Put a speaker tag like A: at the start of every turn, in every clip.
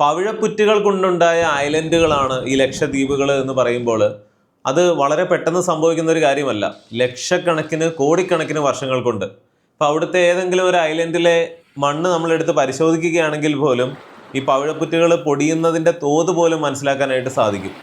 A: പവിഴപ്പുറ്റുകൾ കൊണ്ടുണ്ടായ ഐലൻഡുകളാണ് ഈ ലക്ഷദ്വീപുകൾ എന്ന് പറയുമ്പോൾ അത് വളരെ പെട്ടെന്ന് സംഭവിക്കുന്ന ഒരു കാര്യമല്ല. ലക്ഷക്കണക്കിന് കോടിക്കണക്കിന് വർഷങ്ങൾ കൊണ്ട്. അപ്പോൾ അവിടുത്തെ ഏതെങ്കിലും ഒരു ഐലൻഡിലെ മണ്ണ് നമ്മളെടുത്ത് പരിശോധിക്കുകയാണെങ്കിൽ പോലും ഈ പവിഴപ്പുറ്റുകൾ പൊടിയുന്നതിന്റെ തോത് പോലും മനസ്സിലാക്കാനായിട്ട് സാധിക്കും.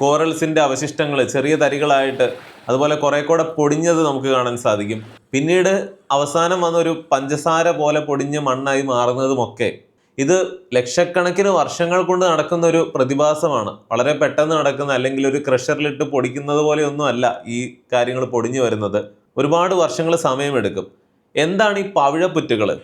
A: കോറൽസിന്റെ അവശിഷ്ടങ്ങൾ ചെറിയ തരികളായിട്ട് അതുപോലെ കുറേ കൂടെ പൊടിഞ്ഞത് നമുക്ക് കാണാൻ സാധിക്കും. പിന്നീട് അവസാനം വന്നൊരു പഞ്ചസാര പോലെ പൊടിഞ്ഞ മണ്ണായി മാറുന്നതുമൊക്കെ ഇത് ലക്ഷക്കണക്കിന് വർഷങ്ങൾ കൊണ്ട് നടക്കുന്ന ഒരു പ്രതിഭാസമാണ്. വളരെ പെട്ടെന്ന് നടക്കുന്ന അല്ലെങ്കിൽ ഒരു ക്രഷറിലിട്ട് പൊടിക്കുന്നത് പോലെയൊന്നും അല്ല ഈ കാര്യങ്ങൾ പൊടിഞ്ഞു വരുന്നത്. ഒരുപാട് വർഷങ്ങൾ സമയമെടുക്കും. എന്താണ് ഈ പവിഴപ്പുറ്റുകൾ?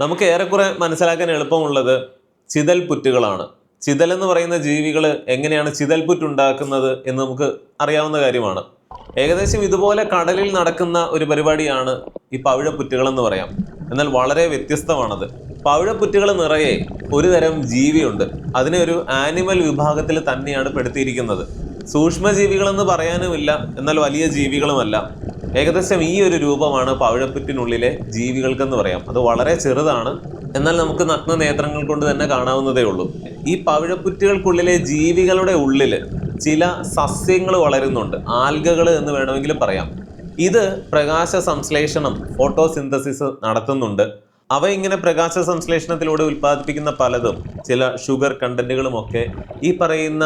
A: നമുക്ക് ഏറെക്കുറെ മനസ്സിലാക്കാൻ എളുപ്പമുള്ളത് ചിതൽ പുറ്റുകളാണ് ചിതൽ എന്ന് പറയുന്ന ജീവികൾ എങ്ങനെയാണ് ചിതൽപുറ്റ് ഉണ്ടാക്കുന്നത് എന്ന് നമുക്ക് അറിയാവുന്ന കാര്യമാണ്. ഏകദേശം ഇതുപോലെ കടലിൽ നടക്കുന്ന ഒരു പരിപാടിയാണ് ഈ പവിഴപ്പുറ്റുകൾ എന്ന് പറയാം. എന്നാൽ വളരെ വ്യത്യസ്തമാണത്. പവിഴപ്പുറ്റുകൾ നിറയെ ഒരു തരം ജീവിയുണ്ട്. അതിനെ ഒരു ആനിമൽ വിഭാഗത്തിൽ തന്നെയാണ് പെടുത്തിയിരിക്കുന്നത്. സൂക്ഷ്മജീവികളെന്ന് പറയാനുമില്ല എന്നാൽ വലിയ ജീവികളുമല്ല. ഏകദേശം ഈ ഒരു രൂപമാണ് പവിഴപ്പുറ്റിനുള്ളിലെ ജീവികൾക്കെന്ന് പറയാം. അത് വളരെ ചെറുതാണ്. എന്നാൽ നമുക്ക് നഗ്ന നേത്രങ്ങൾ കൊണ്ട് തന്നെ കാണാവുന്നതേ ഉള്ളൂ. ഈ പവിഴപ്പുറ്റുകൾക്കുള്ളിലെ ജീവികളുടെ ഉള്ളിൽ ചില സസ്യങ്ങൾ വളരുന്നുണ്ട്. ആൽഗകൾ എന്ന് വേണമെങ്കിൽ പറയാം. ഇത് പ്രകാശ സംശ്ലേഷണം ഫോട്ടോസിന്തസിസ് നടത്തുന്നുണ്ട്. അവ ഇങ്ങനെ പ്രകാശ സംശ്ലേഷണത്തിലൂടെ ഉൽപ്പാദിപ്പിക്കുന്ന പലതും ചില ഷുഗർ കണ്ടന്റുകളുമൊക്കെ ഈ പറയുന്ന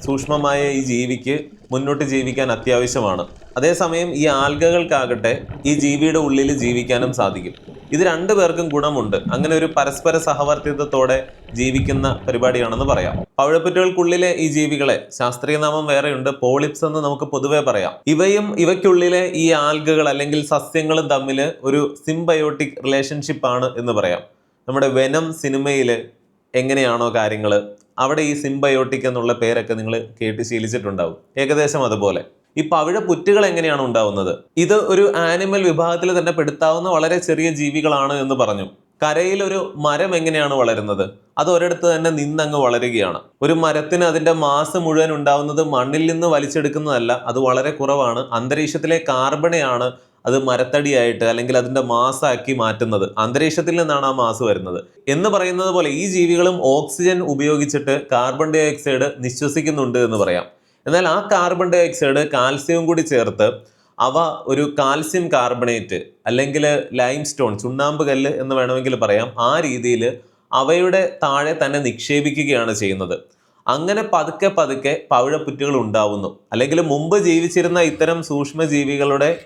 A: സൂക്ഷ്മമായ ഈ ജീവിക്ക് മുന്നോട്ട് ജീവിക്കാൻ അത്യാവശ്യമാണ്. അതേസമയം ഈ ആൽഗകൾക്കാകട്ടെ ഈ ജീവിയുടെ ഉള്ളിൽ ജീവിക്കാനും സാധിക്കും. ഇത് രണ്ടു പേർക്കും ഗുണമുണ്ട്. അങ്ങനെ ഒരു പരസ്പര സഹവർത്തിത്വത്തോടെ ജീവിക്കുന്ന പരിപാടിയാണെന്ന് പറയാം. പവിഴപ്പുറ്റുകൾക്കുള്ളിലെ ഈ ജീവികളെ ശാസ്ത്രീയ നാമം വേറെയുണ്ട് പോളിപ്സ് എന്ന് നമുക്ക് പൊതുവെ പറയാം. ഇവയും ഇവയ്ക്കുള്ളിലെ ഈ ആൽഗകൾ അല്ലെങ്കിൽ സസ്യങ്ങളും തമ്മിൽ ഒരു സിംബയോട്ടിക് റിലേഷൻഷിപ്പ് ആണ് എന്ന് പറയാം. നമ്മുടെ വെനം സിനിമയിൽ എങ്ങനെയാണോ കാര്യങ്ങൾ അവിടെ ഈ സിംബയോട്ടിക് എന്നുള്ള പേരൊക്കെ നിങ്ങൾ കേട്ട് ശീലിച്ചിട്ടുണ്ടാവും. ഏകദേശം അതുപോലെ. ഈ പവിഴ പുറ്റുകൾ എങ്ങനെയാണ് ഉണ്ടാവുന്നത്? ഇത് ഒരു ആനിമൽ വിഭാഗത്തിൽ തന്നെ പെടുത്താവുന്ന വളരെ ചെറിയ ജീവികളാണ് എന്ന് പറഞ്ഞു. കരയിൽ ഒരു മരം എങ്ങനെയാണ് വളരുന്നത്? അത് ഒരിടത്ത് തന്നെ നിന്നങ്ങ് വളരുകയാണ്. ഒരു മരത്തിന് അതിന്റെ മാസ് മുഴുവൻ ഉണ്ടാവുന്നത് മണ്ണിൽ നിന്ന് വലിച്ചെടുക്കുന്നതല്ല അത് വളരെ കുറവാണ്. അന്തരീക്ഷത്തിലെ കാർബണെയാണ് അത് മരത്തടിയായിട്ട് അല്ലെങ്കിൽ അതിന്റെ മാസാക്കി മാറ്റുന്നത്. അന്തരീക്ഷത്തിൽ നിന്നാണ് ആ മാസ് വരുന്നത്. എന്ന് പറയുന്നത് പോലെ ഈ ജീവികളും ഓക്സിജൻ ഉപയോഗിച്ചിട്ട് കാർബൺ ഡൈ ഓക്സൈഡ് നിശ്വസിക്കുന്നുണ്ട് എന്ന് പറയാം. എന്നാൽ ആ കാർബൺ ഡൈ ഓക്സൈഡ് കാൽസ്യവും കൂടി ചേർത്ത് അവ ഒരു കാൽസ്യം കാർബണേറ്റ് അല്ലെങ്കിൽ ലൈം സ്റ്റോൺ ചുണ്ണാമ്പ് കല്ല് എന്ന് വേണമെങ്കിൽ പറയാം. ആ രീതിയിൽ അവയുടെ താഴെ തന്നെ നിക്ഷേപിക്കുകയാണ് ചെയ്യുന്നത്. അങ്ങനെ പതുക്കെ പതുക്കെ പവിഴപ്പുറ്റുകൾ ഉണ്ടാവുന്നു. അല്ലെങ്കിൽ മുമ്പ് ജീവിച്ചിരുന്ന ഇത്തരം സൂക്ഷ്മജീവികളുടെ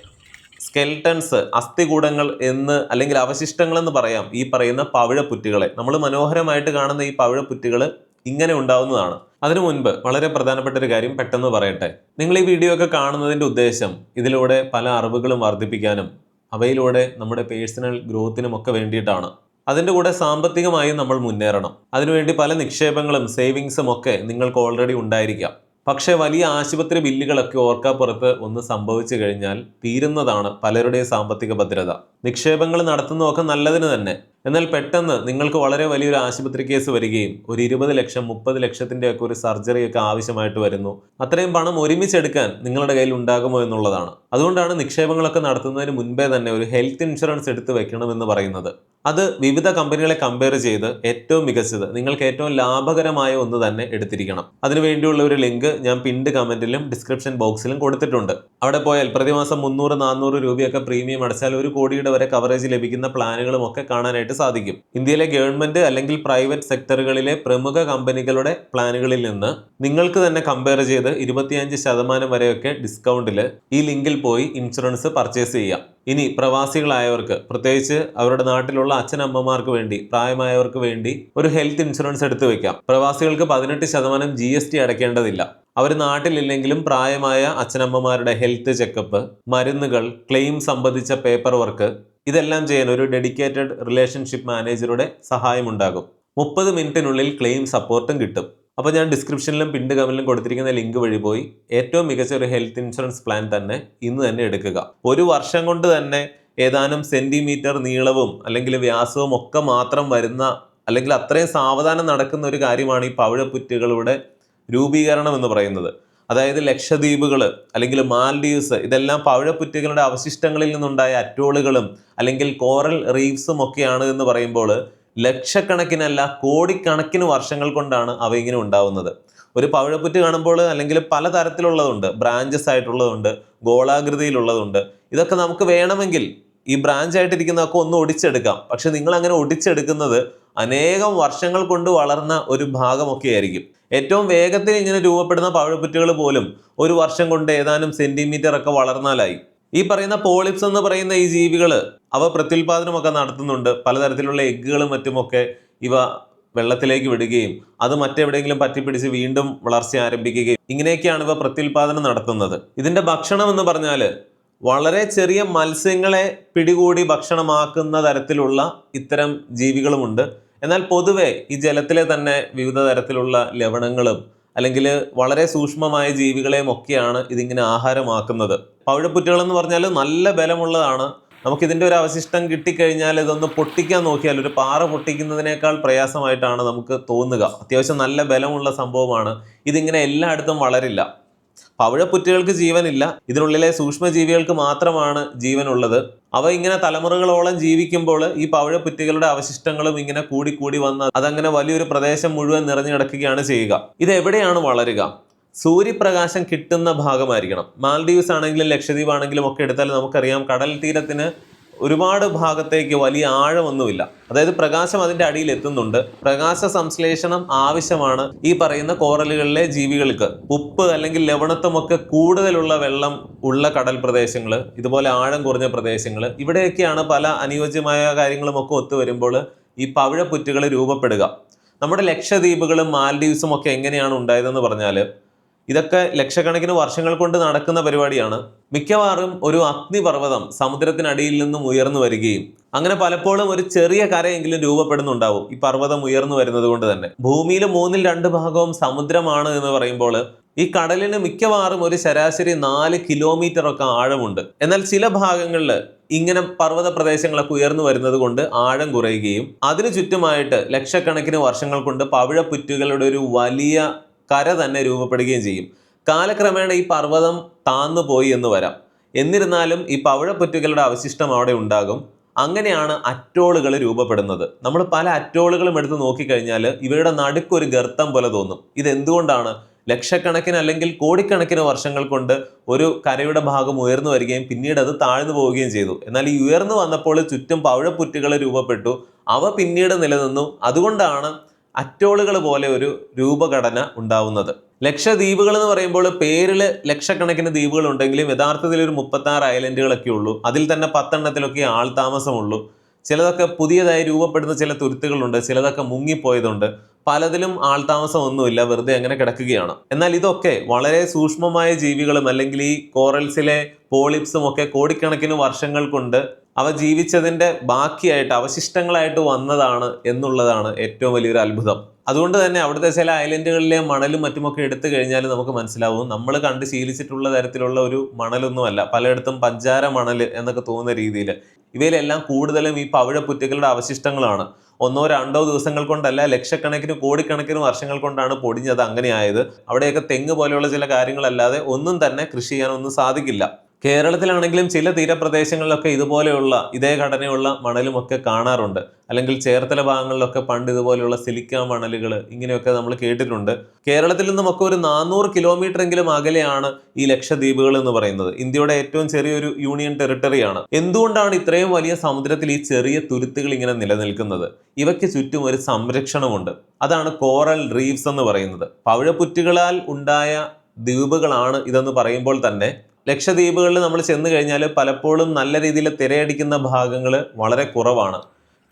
A: സ്കെൽട്ടൺസ് അസ്ഥികൂടങ്ങൾ എന്ന് അല്ലെങ്കിൽ അവശിഷ്ടങ്ങൾ എന്ന് പറയാം ഈ പറയുന്ന പവിഴപ്പുറ്റുകളെ. നമ്മൾ മനോഹരമായിട്ട് കാണുന്ന ഈ പവിഴപ്പുറ്റുകൾ ഇങ്ങനെ ഉണ്ടാവുന്നതാണ്. അതിനു മുൻപ് വളരെ പ്രധാനപ്പെട്ട ഒരു കാര്യം പെട്ടെന്ന് പറയട്ടെ. നിങ്ങൾ ഈ വീഡിയോ ഒക്കെ കാണുന്നതിന്റെ ഉദ്ദേശം ഇതിലൂടെ പല അറിവുകളും വർദ്ധിപ്പിക്കാനും അവയിലൂടെ നമ്മുടെ പേഴ്സണൽ ഗ്രോത്തിനും ഒക്കെ വേണ്ടിയിട്ടാണ്. അതിന്റെ കൂടെ സാമ്പത്തികമായും നമ്മൾ മുന്നേറണം. അതിനുവേണ്ടി പല നിക്ഷേപങ്ങളും സേവിങ്സും ഒക്കെ നിങ്ങൾക്ക് ഓൾറെഡി ഉണ്ടായിരിക്കാം. പക്ഷേ വലിയ ആശുപത്രി ബില്ലുകളൊക്കെ ഓർക്കാപ്പുറത്ത് ഒന്ന് സംഭവിച്ചു കഴിഞ്ഞാൽ തീരുന്നതാണ് പലരുടെയും സാമ്പത്തിക ഭദ്രത. നിക്ഷേപങ്ങൾ നടത്തുന്നതൊക്കെ നല്ലതിന് തന്നെ. എന്നാൽ പെട്ടെന്ന് നിങ്ങൾക്ക് വളരെ വലിയൊരു ആശുപത്രി കേസ് വരികയും ഒരു ഇരുപത് ലക്ഷം മുപ്പത് ലക്ഷത്തിന്റെ ഒക്കെ ഒരു സർജറി ഒക്കെ ആവശ്യമായിട്ട് വരുന്നു. അത്രയും പണം ഒരുമിച്ചെടുക്കാൻ നിങ്ങളുടെ കയ്യിൽ ഉണ്ടാകുമോ എന്നുള്ളതാണ്. അതുകൊണ്ടാണ് നിക്ഷേപങ്ങളൊക്കെ നടത്തുന്നതിന് മുൻപേ തന്നെ ഒരു ഹെൽത്ത് ഇൻഷുറൻസ് എടുത്ത് വെക്കണമെന്ന് പറയുന്നത്. അത് വിവിധ കമ്പനികളെ കമ്പയർ ചെയ്ത് ഏറ്റവും മികച്ചത് നിങ്ങൾക്ക് ഏറ്റവും ലാഭകരമായ ഒന്ന് തന്നെ എടുത്തിരിക്കണം. അതിനുവേണ്ടിയുള്ള ഒരു ലിങ്ക് ഞാൻ പിൻഡ് കമന്റിലും ഡിസ്ക്രിപ്ഷൻ ബോക്സിലും കൊടുത്തിട്ടുണ്ട്. അവിടെ പോയാൽ പ്രതിമാസം മുന്നൂറ് നാനൂറ് രൂപയൊക്കെ പ്രീമിയം അടച്ചാൽ ഒരു കോടിയുടെ വരെ കവറേജ് ലഭിക്കുന്ന പ്ലാനുകളും ഒക്കെ കാണാനായിട്ട് സാധിക്കും. ഇന്ത്യയിലെ ഗവൺമെന്റ് അല്ലെങ്കിൽ പ്രൈവറ്റ് സെക്ടറുകളിലെ പ്രമുഖ കമ്പനികളുടെ പ്ലാനുകളിൽ നിന്ന് നിങ്ങൾക്ക് തന്നെ കമ്പയർ ചെയ്ത് ഇരുപത്തിയഞ്ച് ശതമാനം വരെയൊക്കെ ഡിസ്കൗണ്ടിൽ ഈ ലിങ്കിൽ പോയി ഇൻഷുറൻസ് പർച്ചേസ് ചെയ്യാം. ഇനി പ്രവാസികളായവർക്ക് പ്രത്യേകിച്ച് അവരുടെ നാട്ടിലുള്ള അച്ഛനമ്മമാർക്ക് വേണ്ടി പ്രായമായവർക്ക് വേണ്ടി ഒരു ഹെൽത്ത് ഇൻഷുറൻസ് എടുത്തു വെക്കാം. പ്രവാസികൾക്ക് പതിനെട്ട് ശതമാനം ജി എസ് ടി അടയ്ക്കേണ്ടതില്ല. അവർ നാട്ടിലില്ലെങ്കിലും പ്രായമായ അച്ഛനമ്മമാരുടെ ഹെൽത്ത് ചെക്കപ്പ് മരുന്നുകൾ ക്ലെയിം സംബന്ധിച്ച പേപ്പർ വർക്ക് ഇതെല്ലാം ചെയ്യാൻ ഒരു ഡെഡിക്കേറ്റഡ് റിലേഷൻഷിപ്പ് മാനേജറുടെ സഹായമുണ്ടാകും. മുപ്പത് മിനിറ്റിനുള്ളിൽ ക്ലെയിം സപ്പോർട്ടും കിട്ടും. അപ്പോൾ ഞാൻ ഡിസ്ക്രിപ്ഷനിലും പിൻഡ് കമന്റിലും കൊടുത്തിരിക്കുന്ന ലിങ്ക് വഴി പോയി. ഏറ്റവും മികച്ച ഒരു ഹെൽത്ത് ഇൻഷുറൻസ് പ്ലാൻ തന്നെ ഇന്ന് തന്നെ എടുക്കുക. ഒരു വർഷം കൊണ്ട് തന്നെ ഏതാനും സെന്റിമീറ്റർ നീളവും അല്ലെങ്കിൽ വ്യാസവും ഒക്കെ മാത്രം വരുന്ന അല്ലെങ്കിൽ അത്രയും സാവധാനം നടക്കുന്ന ഒരു കാര്യമാണ് ഈ പവിഴപ്പുറ്റുകളുടെ രൂപീകരണം എന്ന് പറയുന്നത്. അതായത് ലക്ഷദ്വീപുകൾ അല്ലെങ്കിൽ മാൽഡീവ്സ് ഇതെല്ലാം പവിഴപ്പുറ്റുകളുടെ അവശിഷ്ടങ്ങളിൽ നിന്നുണ്ടായ അറ്റോളുകളും അല്ലെങ്കിൽ കോറൽ റീഫ്സും ഒക്കെയാണ് എന്ന് പറയുമ്പോൾ ലക്ഷക്കണക്കിനല്ല കോടിക്കണക്കിന് വർഷങ്ങൾ കൊണ്ടാണ് അവ ഇങ്ങനെ ഉണ്ടാവുന്നത്. ഒരു പവിഴപ്പുറ്റ് കാണുമ്പോൾ അല്ലെങ്കിൽ പല തരത്തിലുള്ളതുണ്ട് ബ്രാഞ്ചസ് ആയിട്ടുള്ളതുണ്ട് ഗോളാകൃതിയിലുള്ളതുണ്ട്. ഇതൊക്കെ നമുക്ക് വേണമെങ്കിൽ ഈ ബ്രാഞ്ച് ആയിട്ടിരിക്കുന്നതൊക്കെ ഒന്ന് ഒടിച്ചെടുക്കാം. പക്ഷെ നിങ്ങൾ അങ്ങനെ ഒടിച്ചെടുക്കുന്നത് അനേകം വർഷങ്ങൾ കൊണ്ട് വളർന്ന ഒരു ഭാഗമൊക്കെ ആയിരിക്കും ഏറ്റവും വേഗത്തിൽ ഇങ്ങനെ രൂപപ്പെടുന്ന പവിഴപ്പുറ്റുകൾ പോലും ഒരു വർഷം കൊണ്ട് ഏതാനും സെന്റിമീറ്റർ ഒക്കെ വളർന്നാലായി. ഈ പറയുന്ന പോളിപ്സ് എന്ന് പറയുന്ന ഈ ജീവികൾ അവ പ്രത്യുൽപാദനമൊക്കെ നടത്തുന്നുണ്ട്. പലതരത്തിലുള്ള എഗ്ഗുകളും മറ്റുമൊക്കെ ഇവ വെള്ളത്തിലേക്ക് വിടുകയും അത് മറ്റെവിടെയെങ്കിലും പറ്റിപ്പിടിച്ച് വീണ്ടും വളർച്ച ആരംഭിക്കുകയും ഇങ്ങനെയൊക്കെയാണ് ഇവ പ്രത്യുൽപാദനം നടത്തുന്നത്. ഇതിന്റെ ഭക്ഷണം എന്ന് പറഞ്ഞാൽ വളരെ ചെറിയ മത്സ്യങ്ങളെ പിടികൂടി ഭക്ഷണമാക്കുന്ന തരത്തിലുള്ള ഇത്തരം ജീവികളുമുണ്ട്. എന്നാൽ പൊതുവെ ഈ ജലത്തിലെ തന്നെ വിവിധ തരത്തിലുള്ള ലവണങ്ങളും അല്ലെങ്കിൽ വളരെ സൂക്ഷ്മമായ ജീവികളെയും ഒക്കെയാണ് ഇതിങ്ങനെ ആഹാരമാക്കുന്നത്. പവിഴപ്പുറ്റുകൾ എന്ന് പറഞ്ഞാൽ നല്ല ബലമുള്ളതാണ്. നമുക്കിതിന്റെ ഒരു അവശിഷ്ടം കിട്ടിക്കഴിഞ്ഞാൽ ഇതൊന്ന് പൊട്ടിക്കാൻ നോക്കിയാൽ ഒരു പാറ പൊട്ടിക്കുന്നതിനേക്കാൾ പ്രയാസമായിട്ടാണ് നമുക്ക് തോന്നുക. അത്യാവശ്യം നല്ല ബലമുള്ള സംഭവമാണ്. ഇതിങ്ങനെ എല്ലായിടത്തും വളരില്ല. പവിഴപ്പുറ്റുകൾക്ക് ജീവനില്ല. ഇതിനുള്ളിലെ സൂക്ഷ്മജീവികൾക്ക് മാത്രമാണ് ജീവനുള്ളത്. അവ ഇങ്ങനെ തലമുറകളോളം ജീവിക്കുമ്പോൾ ഈ പവഴപ്പുറ്റികളുടെ അവശിഷ്ടങ്ങളും ഇങ്ങനെ കൂടി കൂടി വന്ന് അതങ്ങനെ വലിയൊരു പ്രദേശം മുഴുവൻ നിറഞ്ഞു കിടക്കുകയാണ് ചെയ്യുക. ഇത് എവിടെയാണ് വളരുക? സൂര്യപ്രകാശം കിട്ടുന്ന ഭാഗമായിരിക്കണം. മാൽഡീവ്സ് ആണെങ്കിലും ലക്ഷദ്വീപ് ആണെങ്കിലും ഒക്കെ എടുത്താൽ നമുക്കറിയാം കടൽ തീരത്തിന് ഒരുപാട് ഭാഗത്തേക്ക് വലിയ ആഴമൊന്നുമില്ല. അതായത് പ്രകാശം അതിന്റെ അടിയിൽ എത്തുന്നുണ്ട്. പ്രകാശ സംശ്ലേഷണം ആവശ്യമാണ്. ഈ പറയുന്ന കോറലുകളിലെ ജീവികൾക്ക്. ഉപ്പ് അല്ലെങ്കിൽ ലവണത്വമൊക്കെ കൂടുതലുള്ള വെള്ളം ഉള്ള കടൽ പ്രദേശങ്ങൾ ഇതുപോലെ ആഴം കുറഞ്ഞ പ്രദേശങ്ങൾ ഇവിടെയൊക്കെയാണ് പല അനുയോജ്യമായ കാര്യങ്ങളും ഒക്കെ ഒത്തുവരുമ്പോൾ ഈ പവിഴപ്പുറ്റുകൾ രൂപപ്പെടുക. നമ്മുടെ ലക്ഷദ്വീപുകളും മാൽഡീവ്സും ഒക്കെ എങ്ങനെയാണ് ഉണ്ടായതെന്ന് പറഞ്ഞാൽ ഇതൊക്കെ ലക്ഷക്കണക്കിന് വർഷങ്ങൾ കൊണ്ട് നടക്കുന്ന പരിപാടിയാണ്. മിക്കവാറും ഒരു അഗ്നിപർവതം സമുദ്രത്തിനടിയിൽ നിന്നും ഉയർന്നു വരികയും അങ്ങനെ പലപ്പോഴും ഒരു ചെറിയ കരയെങ്കിലും രൂപപ്പെടുന്നുണ്ടാവും ഈ പർവതം ഉയർന്നു വരുന്നത് കൊണ്ട് തന്നെ. ഭൂമിയിൽ മൂന്നിൽ രണ്ട് ഭാഗവും സമുദ്രമാണ് എന്ന് പറയുമ്പോൾ ഈ കടലിന് മിക്കവാറും ഒരു ശരാശരി നാല് കിലോമീറ്റർ ഒക്കെ ആഴമുണ്ട്. എന്നാൽ ചില ഭാഗങ്ങളിൽ ഇങ്ങനെ പർവത പ്രദേശങ്ങളൊക്കെ ഉയർന്നു വരുന്നത് കൊണ്ട് ആഴം കുറയുകയും അതിനു ചുറ്റുമായിട്ട് ലക്ഷക്കണക്കിന് വർഷങ്ങൾ കൊണ്ട് പവിഴപ്പുറ്റുകളുടെ ഒരു വലിയ കര തന്നെ രൂപപ്പെടുകയും ചെയ്യും. കാലക്രമേണ ഈ പർവതം താന്നു പോയി എന്ന് വരാം. എന്നിരുന്നാലും ഈ പവഴപ്പുറ്റുകളുടെ അവശിഷ്ടം അവിടെ ഉണ്ടാകും. അങ്ങനെയാണ് അറ്റോളുകൾ രൂപപ്പെടുന്നത്. നമ്മൾ പല അറ്റോളുകളും എടുത്ത് നോക്കിക്കഴിഞ്ഞാൽ ഇവയുടെ നടുക്കൊരു ഗർത്തം പോലെ തോന്നും. ഇത് എന്തുകൊണ്ടാണ് ലക്ഷക്കണക്കിന് അല്ലെങ്കിൽ കോടിക്കണക്കിന് വർഷങ്ങൾ കൊണ്ട് ഒരു കരയുടെ ഭാഗം ഉയർന്നു വരികയും പിന്നീട് അത് താഴ്ന്നു പോവുകയും ചെയ്തു. എന്നാൽ ഈ ഉയർന്നു വന്നപ്പോൾ ചുറ്റും പവഴപ്പുറ്റുകൾ രൂപപ്പെട്ടു. അവ പിന്നീട് നിലനിന്നു. അതുകൊണ്ടാണ് അറ്റോളുകൾ പോലെ ഒരു രൂപഘടന ഉണ്ടാവുന്നത്. ലക്ഷദ്വീപുകൾ എന്ന് പറയുമ്പോൾ പേരിൽ ലക്ഷക്കണക്കിന് ദ്വീപുകൾ ഉണ്ടെങ്കിലും യഥാർത്ഥത്തിൽ ഒരു മുപ്പത്താറ് ഐലൻഡുകളൊക്കെ ഉള്ളൂ. അതിൽ തന്നെ പത്തെണ്ണത്തിലൊക്കെ ആൾ താമസമുള്ളൂ. ചിലതൊക്കെ പുതിയതായി രൂപപ്പെടുന്ന ചില തുരുത്തുകളുണ്ട് ചിലതൊക്കെ മുങ്ങിപ്പോയതുണ്ട്. പലതിലും ആൾതാമസം ഒന്നുമില്ല വെറുതെ അങ്ങനെ കിടക്കുകയാണ്. എന്നാൽ ഇതൊക്കെ വളരെ സൂക്ഷ്മമായ ജീവികളും അല്ലെങ്കിൽ ഈ കോറൽസിലെ പോളിപ്സും ഒക്കെ കോടിക്കണക്കിന് വർഷങ്ങൾ കൊണ്ട് അവ ജീവിച്ചതിന്റെ ബാക്കിയായിട്ട് അവശിഷ്ടങ്ങളായിട്ട് വന്നതാണ് എന്നുള്ളതാണ് ഏറ്റവും വലിയൊരു അത്ഭുതം. അതുകൊണ്ട് തന്നെ അവിടുത്തെ ചില ഐലൻഡുകളിലെ മണലും മറ്റുമൊക്കെ എടുത്തു കഴിഞ്ഞാൽ നമുക്ക് മനസ്സിലാവും നമ്മൾ കണ്ട് ശീലിച്ചിട്ടുള്ള തരത്തിലുള്ള ഒരു മണലൊന്നുമല്ല. പലയിടത്തും പഞ്ചാര മണൽ എന്നൊക്കെ തോന്നുന്ന രീതിയിൽ. ഇവയിലെല്ലാം കൂടുതലും ഈ പവിഴപ്പുറ്റുകളുടെ അവശിഷ്ടങ്ങളാണ്. ഒന്നോ രണ്ടോ ദിവസങ്ങൾ കൊണ്ടല്ല ലക്ഷക്കണക്കിന് കോടിക്കണക്കിന് വർഷങ്ങൾ കൊണ്ടാണ് പൊടിഞ്ഞത് അങ്ങനെയായത്. അവിടെയൊക്കെ തെങ്ങ് പോലെയുള്ള ചില കാര്യങ്ങളല്ലാതെ ഒന്നും തന്നെ കൃഷി ചെയ്യാനൊന്നും സാധിക്കില്ല. കേരളത്തിലാണെങ്കിലും ചില തീരപ്രദേശങ്ങളിലൊക്കെ ഇതുപോലെയുള്ള ഇതേ ഘടനയുള്ള മണലുമൊക്കെ കാണാറുണ്ട്. അല്ലെങ്കിൽ ചേർത്തല ഭാഗങ്ങളിലൊക്കെ പണ്ട് ഇതുപോലെയുള്ള സിലിക്ക മണലുകൾ ഇങ്ങനെയൊക്കെ നമ്മൾ കേട്ടിട്ടുണ്ട്. കേരളത്തിൽ നിന്നുമൊക്കെ ഒരു നാനൂറ് കിലോമീറ്റർ എങ്കിലും അകലെയാണ് ഈ ലക്ഷദ്വീപുകൾ എന്ന് പറയുന്നത്. ഇന്ത്യയുടെ ഏറ്റവും ചെറിയൊരു യൂണിയൻ ടെറിട്ടറിയാണ്. എന്തുകൊണ്ടാണ് ഇത്രയും വലിയ സമുദ്രത്തിൽ ഈ ചെറിയ തുരുത്തുകൾ ഇങ്ങനെ നിലനിൽക്കുന്നത്? ഇവയ്ക്ക് ചുറ്റും ഒരു സംരക്ഷണമുണ്ട്. അതാണ് കോറൽ റീഫ്സ് എന്ന് പറയുന്നത്. പവിഴപ്പുറ്റുകളാൽ ഉണ്ടായ ദ്വീപുകളാണ് ഇതെന്ന് പറയുമ്പോൾ തന്നെ ലക്ഷദ്വീപുകളിൽ നമ്മൾ ചെന്ന് കഴിഞ്ഞാൽ പലപ്പോഴും നല്ല രീതിയിൽ തിരയടിക്കുന്ന ഭാഗങ്ങൾ വളരെ കുറവാണ്.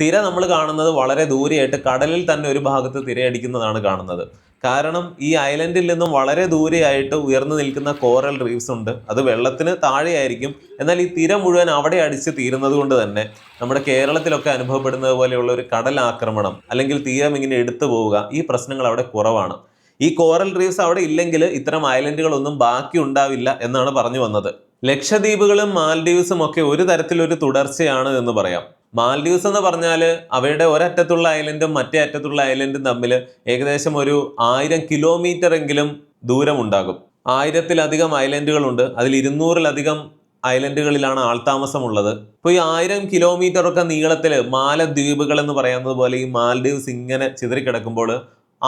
A: തിര നമ്മൾ കാണുന്നത് വളരെ ദൂരെയായിട്ട് കടലിൽ തന്നെ ഒരു ഭാഗത്ത് തിരയടിക്കുന്നതാണ് കാണുന്നത്. കാരണം ഈ ഐലൻഡിൽ നിന്നും വളരെ ദൂരെയായിട്ട് ഉയർന്നു നിൽക്കുന്ന കോറൽ റീഫ്സ് ഉണ്ട്. അത് വെള്ളത്തിന് താഴെയായിരിക്കും. എന്നാൽ ഈ തിര മുഴുവൻ അവിടെ അടിച്ച് തീരുന്നത് കൊണ്ട് തന്നെ നമ്മുടെ കേരളത്തിലൊക്കെ അനുഭവപ്പെടുന്നത് പോലെയുള്ള ഒരു കടൽ ആക്രമണം അല്ലെങ്കിൽ തീരം ഇങ്ങനെ എടുത്തു പോവുക ഈ പ്രശ്നങ്ങൾ അവിടെ കുറവാണ്. ഈ കോറൽ റീഫ്സ് അവിടെ ഇല്ലെങ്കിൽ ഇത്തരം ഐലൻഡുകളൊന്നും ബാക്കി ഉണ്ടാവില്ല എന്നാണ് പറഞ്ഞു വന്നത്. ലക്ഷദ്വീപുകളും മാൽഡീവ്സും ഒക്കെ ഒരു തരത്തിലൊരു തുടർച്ചയാണ് എന്ന് പറയാം. മാൽഡീവ്സ് എന്ന് പറഞ്ഞാൽ അവയുടെ ഒരറ്റത്തുള്ള ഐലൻഡും മറ്റേ അറ്റത്തുള്ള ഐലൻഡും തമ്മിൽ ഏകദേശം ഒരു ആയിരം കിലോമീറ്റർ എങ്കിലും ദൂരമുണ്ടാകും. ആയിരത്തിലധികം ഐലൻഡുകളുണ്ട്. അതിൽ ഇരുന്നൂറിലധികം ഐലൻഡുകളിലാണ് ആൾതാമസമുള്ളത്. ഇപ്പോൾ ഈ ആയിരം കിലോമീറ്റർ ഒക്കെ നീളത്തിൽ മാലദ്വീപുകൾ എന്ന് പറയുന്നത് പോലെ ഈ മാൽഡീവ്സ് ഇങ്ങനെ ചിതറിക്കിടക്കുമ്പോൾ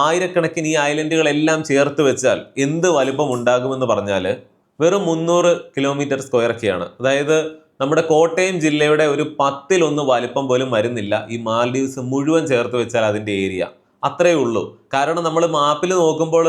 A: ആയിരക്കണക്കിന് ഈ ഐലൻഡുകളെല്ലാം ചേർത്ത് വെച്ചാൽ എന്ത് വലുപ്പം ഉണ്ടാകുമെന്ന് പറഞ്ഞാൽ വെറും മുന്നൂറ് കിലോമീറ്റർ സ്ക്വയർ ഒക്കെയാണ്. അതായത് നമ്മുടെ കോട്ടയം ജില്ലയുടെ ഒരു പത്തിലൊന്ന് വലുപ്പം പോലും വരുന്നില്ല. ഈ മാൽഡീവ്സ് മുഴുവൻ ചേർത്ത് വെച്ചാൽ അതിന്റെ ഏരിയ. അത്രയേ ഉള്ളൂ. കാരണം നമ്മൾ മാപ്പിൽ നോക്കുമ്പോൾ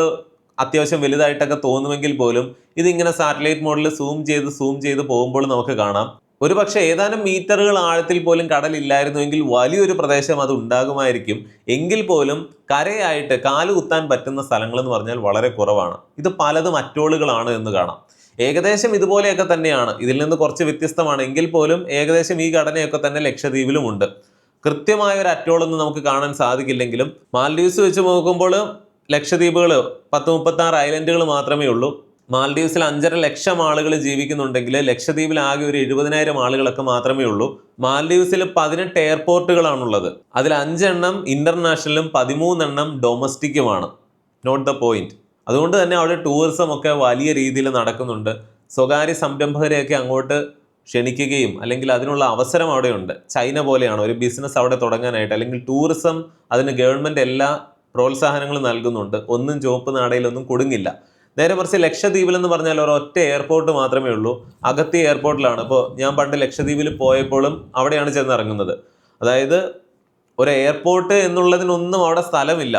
A: അത്യാവശ്യം വലുതായിട്ടൊക്കെ തോന്നുമെങ്കിൽ പോലും ഇതിങ്ങനെ സാറ്റലൈറ്റ് മോഡൽ സൂം ചെയ്ത് സൂം ചെയ്ത് പോകുമ്പോൾ നമുക്ക് കാണാം. ഒരു പക്ഷേ ഏതാനും മീറ്ററുകൾ ആഴത്തിൽ പോലും കടലില്ലായിരുന്നുവെങ്കിൽ വലിയൊരു പ്രദേശം അത് ഉണ്ടാകുമായിരിക്കും. എങ്കിൽ പോലും കരയായിട്ട് കാൽ കുത്താൻ പറ്റുന്ന സ്ഥലങ്ങൾ എന്ന് പറഞ്ഞാൽ വളരെ കുറവാണ്. ഇത് പലതും അറ്റോളുകളാണ് എന്ന് കാണാം. ഏകദേശം ഇതുപോലെയൊക്കെ തന്നെയാണ്. ഇതിൽ നിന്ന് കുറച്ച് വ്യത്യസ്തമാണ്. എങ്കിൽ പോലും ഏകദേശം ഈ ഘടനയൊക്കെ തന്നെ ലക്ഷദ്വീപിലും ഉണ്ട്. കൃത്യമായ ഒരു അറ്റോളൊന്നും നമുക്ക് കാണാൻ സാധിക്കില്ലെങ്കിലും മാൽഡീവ്സ് വെച്ച് നോക്കുമ്പോൾ ലക്ഷദ്വീപുകൾ പത്ത് മുപ്പത്തി ആറ് ഐലൻഡുകൾ മാത്രമേ ഉള്ളൂ. മാൽഡീവ്സിൽ അഞ്ചര ലക്ഷം ആളുകൾ ജീവിക്കുന്നുണ്ടെങ്കിൽ ലക്ഷദ്വീപിൽ ആകെ ഒരു എഴുപതിനായിരം ആളുകളൊക്കെ മാത്രമേ ഉള്ളൂ. മാൽഡീവ്സിൽ പതിനെട്ട് എയർപോർട്ടുകളാണുള്ളത്. അതിൽ അഞ്ചെണ്ണം ഇന്റർനാഷണലും പതിമൂന്നെണ്ണം ഡൊമസ്റ്റിക്കുമാണ്. നോട്ട് ദ പോയിന്റ് അതുകൊണ്ട് തന്നെ അവിടെ ടൂറിസം ഒക്കെ വലിയ രീതിയിൽ നടക്കുന്നുണ്ട്. സ്വകാര്യ സംരംഭകരെയൊക്കെ അങ്ങോട്ട് ക്ഷണിക്കുകയും അല്ലെങ്കിൽ അതിനുള്ള അവസരം അവിടെയുണ്ട്. ചൈന പോലെയാണ്. ഒരു ബിസിനസ് അവിടെ തുടങ്ങാനായിട്ട് അല്ലെങ്കിൽ ടൂറിസം അതിന് ഗവൺമെന്റ് എല്ലാ പ്രോത്സാഹനങ്ങളും നൽകുന്നുണ്ട്. ഒന്നും ചുവപ്പ് നാടയിലൊന്നും കൊടുങ്ങില്ല. നേരെ മറിച്ച് ലക്ഷദ്വീപിൽ എന്ന് പറഞ്ഞാൽ ഒരൊറ്റ എയർപോർട്ട് മാത്രമേ ഉള്ളൂ. അകത്തി എയർപോർട്ടിലാണ് ഇപ്പോൾ ഞാൻ പണ്ട് ലക്ഷദ്വീപിൽ പോയപ്പോഴും അവിടെയാണ് ചെന്നിറങ്ങുന്നത്. അതായത് ഒരു എയർപോർട്ട് എന്നുള്ളതിനൊന്നും അവിടെ സ്ഥലമില്ല.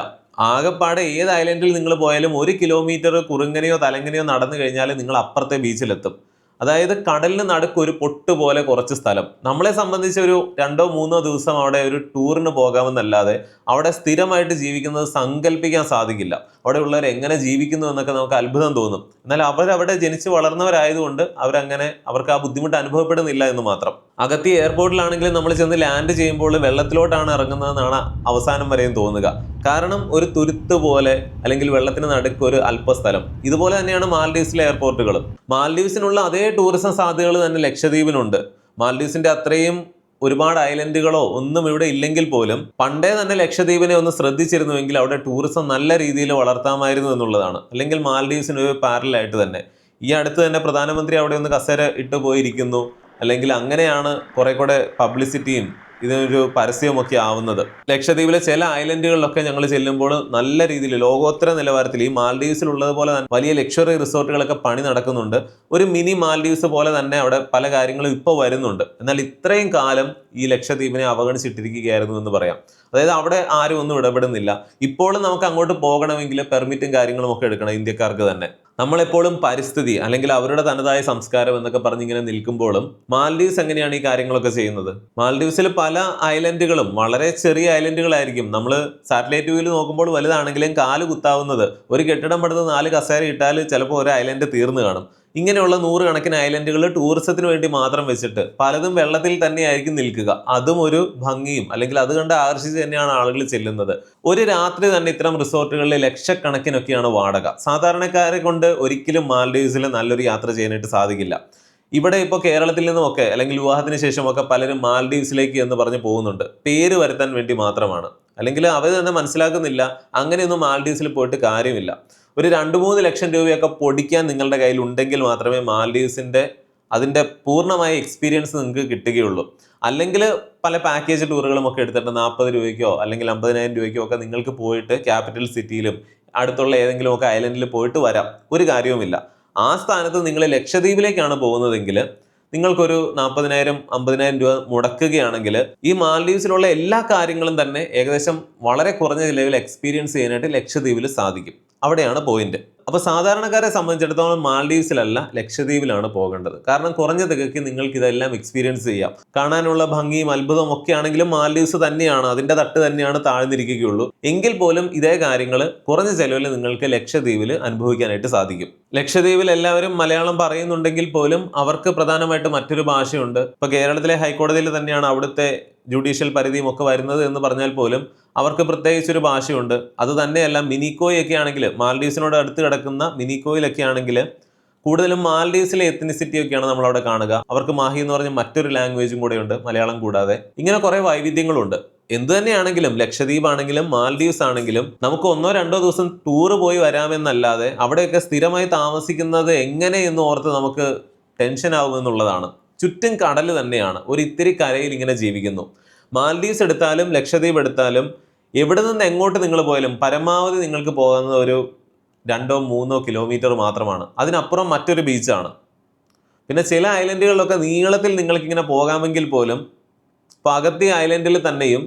A: ആകെപ്പാടെ ഏത് ഐലൻഡിൽ നിങ്ങൾ പോയാലും ഒരു കിലോമീറ്റർ കുറുങ്ങനെയോ തലങ്ങനെയോ നടന്നു കഴിഞ്ഞാൽ നിങ്ങൾ അപ്പുറത്തെ ബീച്ചിലെത്തും അതായത് കടലിന് നടുക്ക് ഒരു പൊട്ട് പോലെ കുറച്ച് സ്ഥലം. നമ്മളെ സംബന്ധിച്ച് ഒരു രണ്ടോ മൂന്നോ ദിവസം അവിടെ ഒരു ടൂറിന് പോകാമെന്നല്ലാതെ അവിടെ സ്ഥിരമായിട്ട് ജീവിക്കുന്നത് സങ്കല്പിക്കാൻ സാധിക്കില്ല. അവിടെ ഉള്ളവർ എങ്ങനെ ജീവിക്കുന്നു എന്നൊക്കെ നമുക്ക് അത്ഭുതം തോന്നും. എന്നാൽ അവരവിടെ ജനിച്ച് വളർന്നവരായതുകൊണ്ട് അവരങ്ങനെ അവർക്ക് ആ ബുദ്ധിമുട്ട് അനുഭവപ്പെടുന്നില്ല എന്ന് മാത്രം. അകത്തി എയർപോർട്ടിലാണെങ്കിലും നമ്മൾ ചെന്ന് ലാൻഡ് ചെയ്യുമ്പോൾ വെള്ളത്തിലോട്ടാണ് ഇറങ്ങുന്നതെന്നാണ് അവസാനം വരെയും തോന്നുക. കാരണം ഒരു തുരുത്ത് പോലെ അല്ലെങ്കിൽ വെള്ളത്തിന് നടുക്ക് ഒരു അല്പസ്ഥലം. ഇതുപോലെ തന്നെയാണ് മാൽഡീവ്സിലെ എയർപോർട്ടുകളും. മാൽഡീവ്സിനുള്ള അതേ ടൂറിസം സാധ്യതകൾ തന്നെ ലക്ഷദ്വീപിനുണ്ട്. മാലദ്വീപ്സിന്റെ അത്രയും ഒരുപാട് ഐലൻഡുകളോ ഒന്നും ഇവിടെ ഇല്ലെങ്കിൽ പോലും പണ്ടേ തന്നെ ലക്ഷദ്വീപിനെ ഒന്ന് ശ്രദ്ധിച്ചിരുന്നുവെങ്കിൽ അവിടെ ടൂറിസം നല്ല രീതിയിൽ വളർത്താമായിരുന്നു എന്നുള്ളതാണ്. അല്ലെങ്കിൽ മാലദ്വീപ്സിന് ഒരു പാരലായിട്ട് തന്നെ. ഈ അടുത്ത് തന്നെ പ്രധാനമന്ത്രി അവിടെ ഒന്ന് കസേര ഇട്ട് പോയിരിക്കുന്നു. അല്ലെങ്കിൽ അങ്ങനെയാണ് കുറെ കൂടെ പബ്ലിസിറ്റിയും ഇതിനൊരു പരസ്യമൊക്കെ ആവുന്നത്. ലക്ഷദ്വീപിലെ ചില ഐലൻഡുകളിലൊക്കെ ഞങ്ങൾ ചെല്ലുമ്പോൾ നല്ല രീതിയിൽ ലോകോത്തര നിലവാരത്തിൽ ഈ മാൽഡീവ്സിൽ ഉള്ളതുപോലെ തന്നെ വലിയ ലക്ഷറി റിസോർട്ടുകളൊക്കെ പണി നടക്കുന്നുണ്ട്. ഒരു മിനി മാൽഡീവ്സ് പോലെ തന്നെ അവിടെ പല കാര്യങ്ങളും ഇപ്പോൾ വരുന്നുണ്ട്. എന്നാൽ ഇത്രയും കാലം ഈ ലക്ഷദ്വീപിനെ അവഗണിച്ചിട്ടിരിക്കുകയായിരുന്നു എന്ന് പറയാം. അതായത് അവിടെ ആരും ഒന്നും ഇടപെടുന്നില്ല. ഇപ്പോഴും നമുക്ക് അങ്ങോട്ട് പോകണമെങ്കിൽ പെർമിറ്റും കാര്യങ്ങളും ഒക്കെ എടുക്കണം ഇന്ത്യക്കാർക്ക് തന്നെ. നമ്മളെപ്പോഴും പരിസ്ഥിതി അല്ലെങ്കിൽ അവരുടെ തനതായ സംസ്കാരം എന്നൊക്കെ പറഞ്ഞ് ഇങ്ങനെ നിൽക്കുമ്പോഴും മാൽഡീവ്സ് എങ്ങനെയാണ് ഈ കാര്യങ്ങളൊക്കെ ചെയ്യുന്നത്? മാൽഡീവ്സിൽ പല ഐലൻഡുകളും വളരെ ചെറിയ ഐലൻഡുകളായിരിക്കും. നമ്മൾ സാറ്റലൈറ്റ് വ്യൂവിൽ നോക്കുമ്പോൾ വലുതാണെങ്കിലും കാൽ കുത്താവുന്നത്. ഒരു കെട്ടിടം പടുത്ത് നാല് കസേര ഇട്ടാൽ ചിലപ്പോൾ ഒരു ഐലൻഡ് തീർന്നു കാണും. ഇങ്ങനെയുള്ള നൂറുകണക്കിന് ഐലൻഡുകൾ ടൂറിസത്തിന് വേണ്ടി മാത്രം വെച്ചിട്ട് പലതും വെള്ളത്തിൽ തന്നെയായിരിക്കും നിൽക്കുക. അതും ഒരു ഭംഗിയും അല്ലെങ്കിൽ അത് കണ്ട് ആകർഷിച്ച് തന്നെയാണ് ആളുകൾ ചെല്ലുന്നത്. ഒരു രാത്രി തന്നെ ഇത്തരം റിസോർട്ടുകളിൽ ലക്ഷക്കണക്കിനൊക്കെയാണ് വാടക. സാധാരണക്കാരെ കൊണ്ട് ഒരിക്കലും മാൽഡീവ്സിൽ നല്ലൊരു യാത്ര ചെയ്യാനായിട്ട് സാധിക്കില്ല. ഇവിടെ ഇപ്പോൾ കേരളത്തിൽ നിന്നുമൊക്കെ അല്ലെങ്കിൽ വിവാഹത്തിന് ശേഷമൊക്കെ പലരും മാൽഡീവ്സിലേക്ക് എന്ന് പറഞ്ഞ് പോകുന്നുണ്ട്. പേര് വരുത്താൻ വേണ്ടി മാത്രമാണ്. അല്ലെങ്കിൽ അവർ തന്നെ മനസ്സിലാക്കുന്നില്ല. അങ്ങനെയൊന്നും മാൽഡീവ്സിൽ പോയിട്ട് കാര്യമില്ല. ഒരു രണ്ട് മൂന്ന് ലക്ഷം രൂപയൊക്കെ പൊടിക്കാൻ നിങ്ങളുടെ കയ്യിൽ ഉണ്ടെങ്കിൽ മാത്രമേ മാൽഡീവ്സിന്റെ അതിന്റെ പൂർണമായ എക്സ്പീരിയൻസ് നിങ്ങൾക്ക് കിട്ടുകയുള്ളൂ. അല്ലെങ്കിൽ പല പാക്കേജ് ടൂറുകളും ഒക്കെ എടുത്തിട്ട് നാൽപ്പത് രൂപയ്ക്കോ അല്ലെങ്കിൽ അമ്പതിനായിരം രൂപയ്ക്കോ ഒക്കെ നിങ്ങൾക്ക് പോയിട്ട് ക്യാപിറ്റൽ സിറ്റിയിലും അടുത്തുള്ള ഏതെങ്കിലും ഒക്കെ ഐലൻഡിൽ പോയിട്ട് വരാം. ഒരു കാര്യവുമില്ല. ആ സ്ഥാനത്ത് നിങ്ങൾ ലക്ഷദ്വീപിലേക്കാണ് പോകുന്നതെങ്കിൽ നിങ്ങൾക്കൊരു നാൽപ്പതിനായിരം അമ്പതിനായിരം രൂപ മുടക്കുകയാണെങ്കിൽ ഈ മാൽഡീവ്സിലുള്ള എല്ലാ കാര്യങ്ങളും തന്നെ ഏകദേശം വളരെ കുറഞ്ഞ ചിലവിൽ എക്സ്പീരിയൻസ് ചെയ്യാനായിട്ട് ലക്ഷദ്വീപിൽ സാധിക്കും. അവിടെയാണ് പോയിന്റ് അപ്പോൾ സാധാരണക്കാരെ സംബന്ധിച്ചിടത്തോളം മാൽഡീവ്സിലല്ല ലക്ഷദ്വീപിലാണ് പോകേണ്ടത്. കാരണം കുറഞ്ഞ തുകയ്ക്ക് നിങ്ങൾക്ക് ഇതെല്ലാം എക്സ്പീരിയൻസ് ചെയ്യാം. കാണാനുള്ള ഭംഗിയും അത്ഭുതവും ഒക്കെ ആണെങ്കിലും മാൽഡീവ്സ് തന്നെയാണ് അതിന്റെ തട്ട് തന്നെയാണ് താഴ്ന്നിരിക്കുകയുള്ളൂ. എങ്കിൽ പോലും ഇതേ കാര്യങ്ങൾ കുറഞ്ഞ ചെലവിൽ നിങ്ങൾക്ക് ലക്ഷദ്വീപിൽ അനുഭവിക്കാനായിട്ട് സാധിക്കും. ലക്ഷദ്വീപിൽ എല്ലാവരും മലയാളം പറയുന്നുണ്ടെങ്കിൽ പോലും അവർക്ക് പ്രധാനമായിട്ട് മറ്റൊരു ഭാഷയുണ്ട്. ഇപ്പൊ കേരളത്തിലെ ഹൈക്കോടതിയിൽ തന്നെയാണ് അവിടുത്തെ ജുഡീഷ്യൽ പരിധിയും ഒക്കെ വരുന്നത് എന്ന് പറഞ്ഞാൽ പോലും അവർക്ക് പ്രത്യേകിച്ച് ഒരു ഭാഷയുണ്ട്. അത് തന്നെയല്ല മിനിക്കോയൊക്കെ ആണെങ്കിൽ മാൽഡീവ്സിനോട് അടുത്ത് കിടക്കുന്ന മിനിക്കോയിലൊക്കെ ആണെങ്കിൽ കൂടുതലും മാൽഡീവ്സിലെ എത്തനിസിറ്റി ഒക്കെയാണ് നമ്മൾ അവിടെ കാണുക. അവർക്ക് മാഹി എന്ന് പറഞ്ഞ മറ്റൊരു ലാംഗ്വേജും കൂടെയുണ്ട് മലയാളം കൂടാതെ. ഇങ്ങനെ കുറേ വൈവിധ്യങ്ങളുണ്ട്. എന്ത് തന്നെയാണെങ്കിലും ലക്ഷദ്വീപ് ആണെങ്കിലും മാൽഡീവ്സ് ആണെങ്കിലും നമുക്ക് ഒന്നോ രണ്ടോ ദിവസം ടൂർ പോയി വരാമെന്നല്ലാതെ അവിടെയൊക്കെ സ്ഥിരമായി താമസിക്കുന്നത് എങ്ങനെ എന്ന് ഓർത്ത് നമുക്ക് ടെൻഷൻ ആവുമെന്നുള്ളതാണ്. ചുറ്റും കടൽ തന്നെയാണ്. ഒരു ഇത്തിരി കരയിൽ ഇങ്ങനെ ജീവിക്കുന്നു. മാൽഡീവ്സ് എടുത്താലും ലക്ഷദ്വീപ് എടുത്താലും എവിടെ നിന്ന് എങ്ങോട്ട് നിങ്ങൾ പോയാലും പരമാവധി നിങ്ങൾക്ക് പോകുന്നത് ഒരു രണ്ടോ മൂന്നോ കിലോമീറ്റർ മാത്രമാണ്. അതിനപ്പുറം മറ്റൊരു ബീച്ചാണ് പിന്നെ ചില ഐലൻഡുകളിലൊക്കെ നീളത്തിൽ നിങ്ങൾക്കിങ്ങനെ പോകാമെങ്കിൽ പോലും അഗത്തി ഐലൻഡിൽ തന്നെയും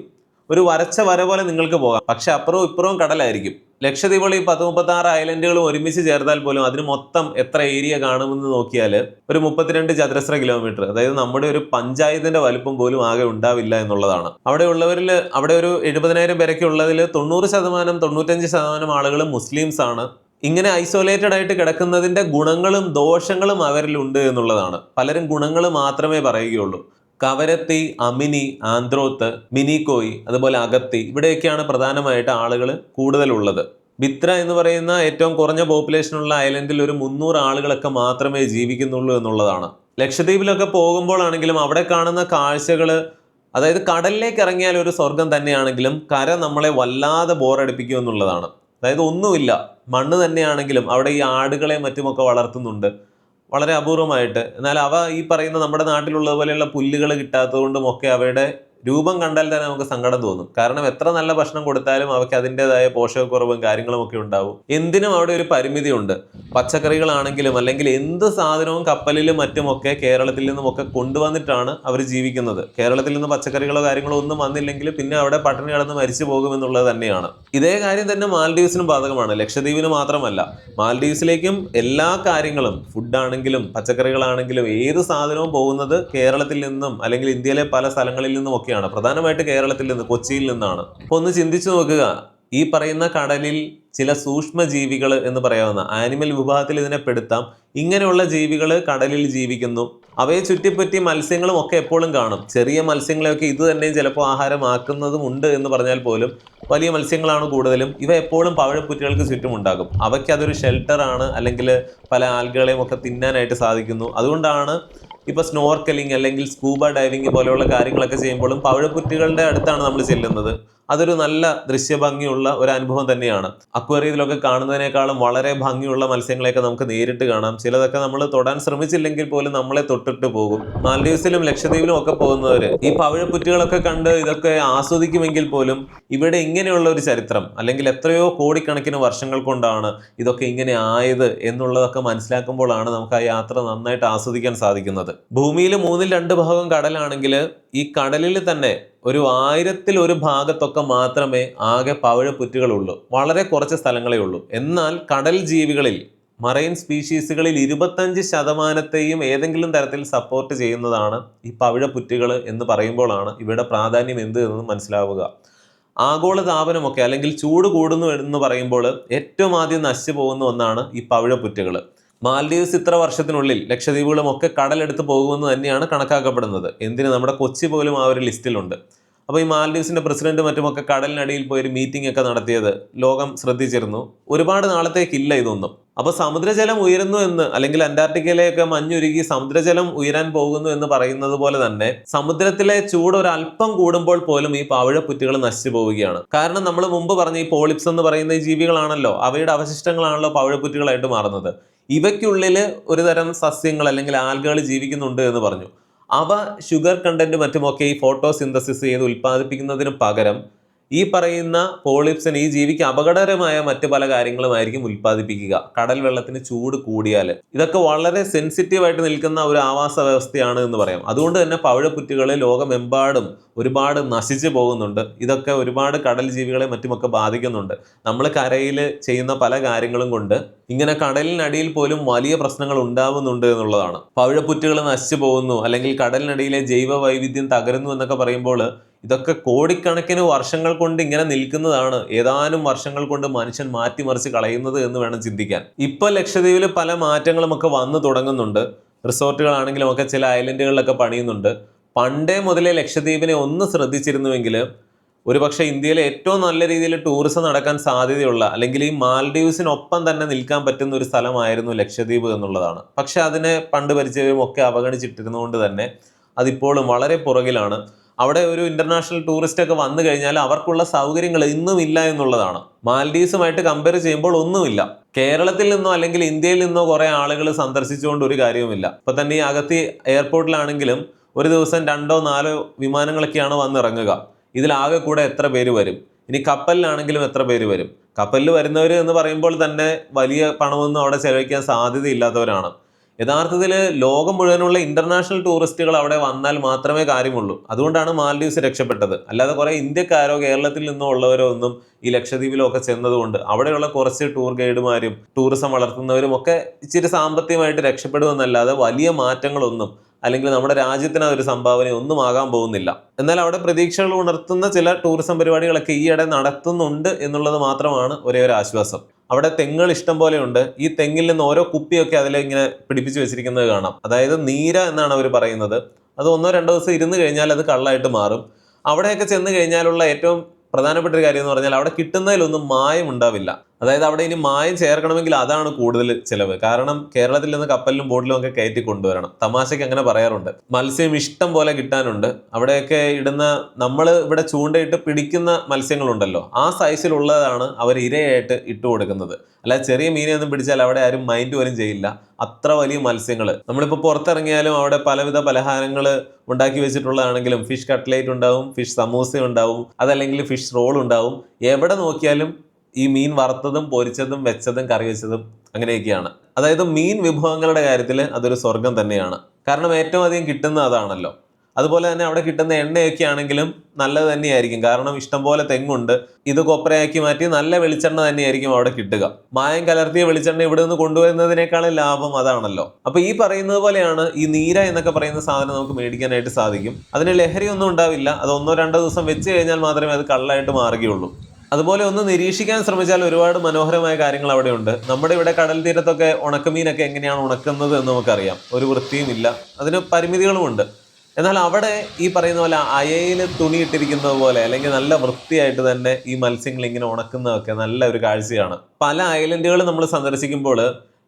A: ഒരു വരച്ച വര പോലെ നിങ്ങൾക്ക് പോകാം. പക്ഷെ അപ്പുറവും ഇപ്പുറവും കടലായിരിക്കും. ലക്ഷദ്വീപിൽ ഈ പത്ത് മുപ്പത്തി ആറ് ഐലൻഡുകളും ഒരുമിച്ച് ചേർത്താൽ പോലും അതിന് മൊത്തം എത്ര ഏരിയ കാണുമെന്ന് നോക്കിയാൽ ഒരു മുപ്പത്തിരണ്ട് ചതുരശ്ര കിലോമീറ്റർ അതായത് നമ്മുടെ ഒരു പഞ്ചായത്തിന്റെ വലുപ്പം പോലും ആകെ ഉണ്ടാവില്ല എന്നുള്ളതാണ്. അവിടെ ഉള്ളവരിൽ അവിടെ ഒരു എഴുപതിനായിരം പേരൊക്കെ ഉള്ളതിൽ തൊണ്ണൂറ് ശതമാനം തൊണ്ണൂറ്റഞ്ച് ശതമാനം ആളുകൾ മുസ്ലിംസ് ആണ്. ഇങ്ങനെ ഐസൊലേറ്റഡ് ആയിട്ട് കിടക്കുന്നതിന്റെ ഗുണങ്ങളും ദോഷങ്ങളും അവരിലുണ്ട് എന്നുള്ളതാണ്. പലരും ഗുണങ്ങൾ മാത്രമേ പറയുകയുള്ളൂ. കവരത്തി അമിനി ആന്ത്രോത്ത് മിനിക്കോയി അതുപോലെ അകത്തി ഇവിടെയൊക്കെയാണ് പ്രധാനമായിട്ട് ആളുകൾ കൂടുതലുള്ളത്. ബിത്ര എന്ന് പറയുന്ന ഏറ്റവും കുറഞ്ഞ പോപ്പുലേഷനുള്ള ഐലൻഡിൽ ഒരു മുന്നൂറ് ആളുകളൊക്കെ മാത്രമേ ജീവിക്കുന്നുള്ളൂ എന്നുള്ളതാണ്. ലക്ഷദ്വീപിലൊക്കെ പോകുമ്പോഴാണെങ്കിലും അവിടെ കാണുന്ന കാഴ്ചകൾ അതായത് കടലിലേക്ക് ഇറങ്ങിയാൽ ഒരു സ്വർഗം തന്നെയാണെങ്കിലും കര നമ്മളെ വല്ലാതെ ബോറടിപ്പിക്കും എന്നുള്ളതാണ്. അതായത് ഒന്നുമില്ല മണ്ണ് തന്നെയാണെങ്കിലും അവിടെ ഈ ആടുകളെ മറ്റുമൊക്കെ വളർത്തുന്നുണ്ട്. വളരെ അപൂർവമായിട്ട്. എന്നാൽ അവ ഈ പറയുന്ന നമ്മുടെ നാട്ടിലുള്ള പോലെയുള്ള പുല്ലുകൾ കിട്ടാത്തതുകൊണ്ടും ഒക്കെ അവയുടെ രൂപം കണ്ടാൽ തന്നെ നമുക്ക് സങ്കടം തോന്നും. കാരണം എത്ര നല്ല ഭക്ഷണം കൊടുത്താലും അവയ്ക്ക് അതിന്റെതായ പോഷകക്കുറവും കാര്യങ്ങളും ഒക്കെ ഉണ്ടാവും. എന്തിനും അവിടെ ഒരു പരിമിതി ഉണ്ട് പച്ചക്കറികളാണെങ്കിലും അല്ലെങ്കിൽ എന്ത് സാധനവും കപ്പലിലും മറ്റുമൊക്കെ കേരളത്തിൽ നിന്നുമൊക്കെ കൊണ്ടുവന്നിട്ടാണ് അവർ ജീവിക്കുന്നത്. കേരളത്തിൽ നിന്ന് പച്ചക്കറികളോ കാര്യങ്ങളോ ഒന്നും വന്നില്ലെങ്കിൽ പിന്നെ അവിടെ പട്ടിണി കിടന്ന് മരിച്ചു പോകുമെന്നുള്ളത് തന്നെയാണ്. ഇതേ കാര്യം തന്നെ മാൽഡീവ്സിനും ബാധകമാണ്. ലക്ഷദ്വീപിന് മാത്രമല്ല മാൽഡീവ്സിലേക്കും എല്ലാ കാര്യങ്ങളും ഫുഡാണെങ്കിലും പച്ചക്കറികളാണെങ്കിലും ഏത് സാധനവും പോകുന്നത് കേരളത്തിൽ നിന്നും അല്ലെങ്കിൽ ഇന്ത്യയിലെ പല സ്ഥലങ്ങളിൽ നിന്നും ഒക്കെയാണ് പ്രധാനമായിട്ട് കേരളത്തിൽ നിന്ന് കൊച്ചിയിൽ നിന്നാണ്. അപ്പൊ ഒന്ന് ചിന്തിച്ചു നോക്കുക. ഈ പറയുന്ന കടലിൽ ചില സൂക്ഷ്മ ജീവികൾ എന്ന് പറയാവുന്ന ആനിമൽ വിഭാഗത്തിൽ ഇതിനെ പെടുത്താം. ഇങ്ങനെയുള്ള ജീവികൾ കടലിൽ ജീവിക്കുന്നു. അവയെ ചുറ്റിപ്പറ്റി മത്സ്യങ്ങളും ഒക്കെ എപ്പോഴും കാണും. ചെറിയ മത്സ്യങ്ങളെയൊക്കെ ഇത് തന്നെയും ചിലപ്പോൾ ആഹാരമാക്കുന്നതും ഉണ്ട് എന്ന് പറഞ്ഞാൽ പോലും വലിയ മത്സ്യങ്ങളാണ് കൂടുതലും. ഇവ എപ്പോഴും പവഴപ്പുറ്റികൾക്ക് ചുറ്റും ഉണ്ടാകും അവയ്ക്ക് അതൊരു ഷെൽട്ടറാണ് അല്ലെങ്കിൽ പല ആൽഗകളെയും ഒക്കെ തിന്നാനായിട്ട് സാധിക്കുന്നു. അതുകൊണ്ടാണ് ഇപ്പൊ സ്നോർക്കലിംഗ് അല്ലെങ്കിൽ സ്കൂബ ഡൈവിംഗ് പോലെയുള്ള കാര്യങ്ങളൊക്കെ ചെയ്യുമ്പോഴും പവിഴപ്പുറ്റുകളുടെ അടുത്താണ് നമ്മൾ ചെല്ലുന്നത്. അതൊരു നല്ല ദൃശ്യഭംഗിയുള്ള ഒരു അനുഭവം തന്നെയാണ്. അക്വേറിയത്തിലൊക്കെ കാണുന്നതിനേക്കാളും വളരെ ഭംഗിയുള്ള മത്സ്യങ്ങളെയൊക്കെ നമുക്ക് നേരിട്ട് കാണാം. ചിലതൊക്കെ നമ്മൾ തൊടാൻ ശ്രമിച്ചില്ലെങ്കിൽ പോലും നമ്മളെ തൊട്ടിട്ട് പോകും. മാലദ്വീപ്സിലും ലക്ഷദ്വീപിലും ഒക്കെ പോകുന്നവര് ഈ പവിഴപ്പുറ്റുകളൊക്കെ കണ്ട് ഇതൊക്കെ ആസ്വദിക്കുമെങ്കിൽ പോലും ഇവിടെ ഇങ്ങനെയുള്ള ഒരു ചരിത്രം അല്ലെങ്കിൽ എത്രയോ കോടിക്കണക്കിന് വർഷങ്ങൾ കൊണ്ടാണ് ഇതൊക്കെ ഇങ്ങനെ ആയത് എന്നുള്ളതൊക്കെ മനസ്സിലാക്കുമ്പോഴാണ് നമുക്ക് ആ യാത്ര നന്നായിട്ട് ആസ്വദിക്കാൻ സാധിക്കുന്നത്. ഭൂമിയിൽ മൂന്നിൽ രണ്ട് ഭാഗം കടലാണെങ്കിൽ ഈ കടലിൽ തന്നെ ഒരു ആയിരത്തിൽ ഒരു ഭാഗത്തൊക്കെ മാത്രമേ ആകെ പവഴപ്പുറ്റുകളുള്ളൂ. വളരെ കുറച്ച് സ്ഥലങ്ങളേ ഉള്ളൂ. എന്നാൽ കടൽ ജീവികളിൽ മറൈൻ സ്പീഷീസുകളിൽ ഇരുപത്തഞ്ച് ശതമാനത്തെയും ഏതെങ്കിലും തരത്തിൽ സപ്പോർട്ട് ചെയ്യുന്നതാണ് ഈ പവിഴപ്പുറ്റുകൾ എന്ന് പറയുമ്പോഴാണ് ഇവിടെ പ്രാധാന്യം എന്ത് എന്ന് മനസ്സിലാവുക. ആഗോള താപനമൊക്കെ അല്ലെങ്കിൽ ചൂട് കൂടുന്നു എന്ന് പറയുമ്പോൾ ഏറ്റവും ആദ്യം നശിച്ചു പോകുന്ന ഒന്നാണ് ഈ പവിഴപ്പുറ്റുകൾ. മാൽഡീവ്സ് ഇത്ര വർഷത്തിനുള്ളിൽ ലക്ഷദ്വീപുകളും ഒക്കെ കടലെടുത്ത് പോകുമെന്ന് തന്നെയാണ് കണക്കാക്കപ്പെടുന്നത്. എന്തിന്? നമ്മുടെ കൊച്ചി പോലും ആ ഒരു ലിസ്റ്റിലുണ്ട്. അപ്പോൾ ഈ മാൽഡീവ്സിന്റെ പ്രസിഡന്റ് മറ്റുമൊക്കെ കടലിനടിയിൽ പോയി ഒരു മീറ്റിംഗ് ഒക്കെ നടത്തിയത് ലോകം ശ്രദ്ധിച്ചിരുന്നു. ഒരുപാട് നാളത്തേക്കില്ല ഇതൊന്നും. അപ്പോൾ സമുദ്രജലം ഉയരുന്നു എന്ന് അല്ലെങ്കിൽ അന്റാർട്ടിക്കയിലേക്ക് മഞ്ഞുരുകി സമുദ്രജലം ഉയരാൻ പോകുന്നു എന്ന് പറയുന്നത് പോലെ തന്നെ സമുദ്രത്തിലെ ചൂട് ഒരല്പം കൂടുമ്പോൾ പോലും ഈ പാവഴപ്പുറ്റുകൾ നശിച്ചു പോവുകയാണ്. കാരണം നമ്മൾ മുമ്പ് പറഞ്ഞ ഈ പോളിപ്സ് എന്ന് പറയുന്ന ഈ ജീവികളാണല്ലോ. അവയുടെ അവശിഷ്ടങ്ങളാണല്ലോ പാവഴപ്പുറ്റുകളായിട്ട് മാറുന്നത്. ഇവയ്ക്കുള്ളിൽ ഒരുതരം സസ്യങ്ങൾ അല്ലെങ്കിൽ ആൽഗകൾ ജീവിക്കുന്നുണ്ട് എന്ന് പറഞ്ഞു. അവ ഷുഗർ കണ്ടന്റ് മറ്റുമൊക്കെ ഈ ഫോട്ടോസിന്തസിസ് ചെയ്ത് ഉൽപ്പാദിപ്പിക്കുന്നതിന് പകരം ഈ പറയുന്ന പോളിപ്സിന് ഈ ജീവിക്ക് അപകടകരമായ മറ്റു പല കാര്യങ്ങളുമായിരിക്കും ഉൽപ്പാദിപ്പിക്കുക. കടൽ വെള്ളത്തിന് ചൂട് കൂടിയാൽ. ഇതൊക്കെ വളരെ സെൻസിറ്റീവായിട്ട് നിൽക്കുന്ന ഒരു ആവാസ വ്യവസ്ഥയാണ് എന്ന് പറയാം. അതുകൊണ്ട് തന്നെ പവിഴപ്പുറ്റുകൾ ലോകമെമ്പാടും ഒരുപാട് നശിച്ചു പോകുന്നുണ്ട്. ഇതൊക്കെ ഒരുപാട് കടൽ ജീവികളെ മറ്റുമൊക്കെ ബാധിക്കുന്നുണ്ട്. നമ്മൾ കരയിൽ ചെയ്യുന്ന പല കാര്യങ്ങളും കൊണ്ട് ഇങ്ങനെ കടലിനടിയിൽ പോലും വലിയ പ്രശ്നങ്ങൾ ഉണ്ടാവുന്നുണ്ട് എന്നുള്ളതാണ്. പവിഴപ്പുറ്റുകൾ നശിച്ചു പോകുന്നു. അല്ലെങ്കിൽ കടലിനടിയിലെ ജൈവ വൈവിധ്യം തകരുന്നു എന്നൊക്കെ പറയുമ്പോൾ ഇതൊക്കെ കോടിക്കണക്കിന് വർഷങ്ങൾ കൊണ്ട് ഇങ്ങനെ നിൽക്കുന്നതാണ് ഏതാനും വർഷങ്ങൾ കൊണ്ട് മനുഷ്യൻ മാറ്റിമറിച്ച് കളയുന്നത് എന്ന് വേണം ചിന്തിക്കാൻ. ഇപ്പൊ ലക്ഷദ്വീപിൽ പല മാറ്റങ്ങളും ഒക്കെ വന്നു തുടങ്ങുന്നുണ്ട്. റിസോർട്ടുകളാണെങ്കിലും ഒക്കെ ചില ഐലൻഡുകളിലൊക്കെ പണിയുന്നുണ്ട്. പണ്ടേ മുതലേ ലക്ഷദ്വീപിനെ ഒന്ന് ശ്രദ്ധിച്ചിരുന്നുവെങ്കിൽ ഒരുപക്ഷെ ഇന്ത്യയിലെ ഏറ്റവും നല്ല രീതിയിൽ ടൂറിസം നടക്കാൻ സാധ്യതയുള്ള അല്ലെങ്കിൽ ഈ മാൽഡീവ്സിനൊപ്പം തന്നെ നിൽക്കാൻ പറ്റുന്ന ഒരു സ്ഥലമായിരുന്നു ലക്ഷദ്വീപ് എന്നുള്ളതാണ്. പക്ഷെ അതിനെ പണ്ട് പരിചയവും ഒക്കെ അവഗണിച്ചിട്ടിരുന്നുകൊണ്ട് തന്നെ അതിപ്പോഴും വളരെ പുറകിലാണ്. അവിടെ ഒരു ഇന്റർനാഷണൽ ടൂറിസ്റ്റ് ഒക്കെ വന്നു കഴിഞ്ഞാൽ അവർക്കുള്ള സൗകര്യങ്ങൾ ഇന്നും ഇല്ല എന്നുള്ളതാണ്. മാൽഡീവ്സുമായിട്ട് കമ്പയർ ചെയ്യുമ്പോൾ ഒന്നുമില്ല. കേരളത്തിൽ നിന്നോ അല്ലെങ്കിൽ ഇന്ത്യയിൽ നിന്നോ കുറെ ആളുകൾ സന്ദർശിച്ചുകൊണ്ട് ഒരു കാര്യവുമില്ല. ഇപ്പൊ തന്നെ ഈ അകത്തി എയർപോർട്ടിലാണെങ്കിലും ഒരു ദിവസം രണ്ടോ നാലോ വിമാനങ്ങളൊക്കെയാണ് വന്നിറങ്ങുക. ഇതിലാകെ കൂടെ എത്ര പേര് വരും? ഇനി കപ്പലിലാണെങ്കിലും എത്ര പേര് വരും? കപ്പലിൽ വരുന്നവർ എന്ന് പറയുമ്പോൾ തന്നെ വലിയ പണമൊന്നും അവിടെ ചെലവഴിക്കാൻ സാധ്യതയില്ലാത്തവരാണ്. യഥാർത്ഥത്തിൽ ലോകം മുഴുവനുള്ള ഇന്റർനാഷണൽ ടൂറിസ്റ്റുകൾ അവിടെ വന്നാൽ മാത്രമേ കാര്യമുള്ളൂ. അതുകൊണ്ടാണ് മാൽഡീവ്സ് രക്ഷപ്പെട്ടത്. അല്ലാതെ കുറേ ഇന്ത്യക്കാരോ കേരളത്തിൽ നിന്നോ ഉള്ളവരോ ഒന്നും ഈ ലക്ഷദ്വീപിലോ ഒക്കെ ചെന്നതുകൊണ്ട് അവിടെയുള്ള കുറച്ച് ടൂർ ഗൈഡുമാരും ടൂറിസം വളർത്തുന്നവരും ഒക്കെ ഇച്ചിരി സാമ്പത്തികമായിട്ട് രക്ഷപ്പെടുമെന്നല്ലാതെ വലിയ മാറ്റങ്ങളൊന്നും അല്ലെങ്കിൽ നമ്മുടെ രാജ്യത്തിന് അതൊരു സംഭാവന ഒന്നും ആകാൻ പോകുന്നില്ല. എന്നാൽ അവിടെ പ്രതീക്ഷകൾ ഉണർത്തുന്ന ചില ടൂറിസം പരിപാടികളൊക്കെ ഈയിടെ നടത്തുന്നുണ്ട് എന്നുള്ളത് മാത്രമാണ് ഒരേ ഒരു ആശ്വാസം. അവിടെ തെങ്ങുകൾ ഇഷ്ടം പോലെ ഉണ്ട്. ഈ തെങ്ങിൽ നിന്ന് ഓരോ കുപ്പിയൊക്കെ അതിലിങ്ങനെ പിടിപ്പിച്ച് വെച്ചിരിക്കുന്നത് കാണാം. അതായത് നീര എന്നാണ് അവർ പറയുന്നത്. അത് ഒന്നോ രണ്ടോ ദിവസം ഇരുന്ന് കഴിഞ്ഞാൽ അത് കള്ളായിട്ട് മാറും. അവിടെയൊക്കെ ചെന്ന് കഴിഞ്ഞാലുള്ള ഏറ്റവും പ്രധാനപ്പെട്ട ഒരു കാര്യം എന്ന് പറഞ്ഞാൽ അവിടെ കിട്ടുന്നതിലൊന്നും മായം ഉണ്ടാവില്ല. അതായത് അവിടെ ഇനി മായം ചേർക്കണമെങ്കിൽ അതാണ് കൂടുതൽ ചിലവ്. കാരണം കേരളത്തിൽ നിന്ന് കപ്പലിലും ബോട്ടിലും ഒക്കെ കയറ്റി കൊണ്ടുവരണം. തമാശയ്ക്ക് അങ്ങനെ പറയാറുണ്ട്. മത്സ്യം ഇഷ്ടം പോലെ കിട്ടാനുണ്ട്. അവിടെയൊക്കെ ഇടുന്ന നമ്മൾ ഇവിടെ ചൂണ്ടയിട്ട് പിടിക്കുന്ന മത്സ്യങ്ങളുണ്ടല്ലോ. ആ സൈസിലുള്ളതാണ് അവർ ഇരയായിട്ട് ഇട്ട് കൊടുക്കുന്നത്. അല്ല ചെറിയ മീനെയൊന്നും പിടിച്ചാൽ അവിടെ ആരും മൈൻഡ് പോലും ചെയ്യില്ല. അത്ര വലിയ മത്സ്യങ്ങൾ. നമ്മളിപ്പോൾ പുറത്തിറങ്ങിയാലും അവിടെ പലവിധ പലഹാരങ്ങൾ ഉണ്ടാക്കി വെച്ചിട്ടുള്ളതാണെങ്കിലും ഫിഷ് കട്ട്ലേറ്റ് ഉണ്ടാവും ഫിഷ് സമൂസ ഉണ്ടാവും അതല്ലെങ്കിൽ ഫിഷ് റോൾ ഉണ്ടാവും. എവിടെ നോക്കിയാലും ഈ മീൻ വറുത്തതും പൊരിച്ചതും വെച്ചതും കറി വെച്ചതും അങ്ങനെയൊക്കെയാണ്. അതായത് മീൻ വിഭവങ്ങളുടെ കാര്യത്തിൽ അതൊരു സ്വർഗം തന്നെയാണ്. കാരണം ഏറ്റവും അധികം കിട്ടുന്ന അതാണല്ലോ. അതുപോലെ തന്നെ അവിടെ കിട്ടുന്ന എണ്ണയൊക്കെ ആണെങ്കിലും നല്ലത് തന്നെയായിരിക്കും. കാരണം ഇഷ്ടംപോലെ തെങ്ങുണ്ട്. ഇത് കൊപ്രയാക്കി മാറ്റി നല്ല വെളിച്ചെണ്ണ തന്നെയായിരിക്കും അവിടെ കിട്ടുക. മായം കലർത്തിയ വെളിച്ചെണ്ണ ഇവിടെ നിന്ന് കൊണ്ടുവരുന്നതിനേക്കാളും ലാഭം അതാണല്ലോ. അപ്പൊ ഈ പറയുന്നത് പോലെയാണ് ഈ നീര എന്നൊക്കെ പറയുന്ന സാധനം നമുക്ക് മേടിക്കാനായിട്ട് സാധിക്കും. അതിന് ലഹരി ഒന്നും ഉണ്ടാവില്ല. അത് ഒന്നോ രണ്ടോ ദിവസം വെച്ച് കഴിഞ്ഞാൽ മാത്രമേ അത് കള്ളായിട്ട് മാറുകയുള്ളൂ. അതുപോലെ ഒന്ന് നിരീക്ഷിക്കാൻ ശ്രമിച്ചാൽ ഒരുപാട് മനോഹരമായ കാര്യങ്ങൾ അവിടെ ഉണ്ട് നമ്മുടെ ഇവിടെ കടൽ തീരത്തൊക്കെ ഉണക്കമീനൊക്കെ എങ്ങനെയാണ് ഉണക്കുന്നത് എന്ന് നമുക്കറിയാം. ഒരു വൃത്തിയും ഇല്ല. അതിന് പരിമിതികളുമുണ്ട്. എന്നാൽ അവിടെ ഈ പറയുന്ന പോലെ അയയിൽ തുണി ഇട്ടിരിക്കുന്നത് പോലെ അല്ലെങ്കിൽ നല്ല വൃത്തിയായിട്ട് തന്നെ ഈ മത്സ്യങ്ങൾ ഇങ്ങനെ ഉണക്കുന്നതൊക്കെ നല്ല ഒരു കാഴ്ചയാണ്. പല ഐലൻഡുകൾ നമ്മൾ സന്ദർശിക്കുമ്പോൾ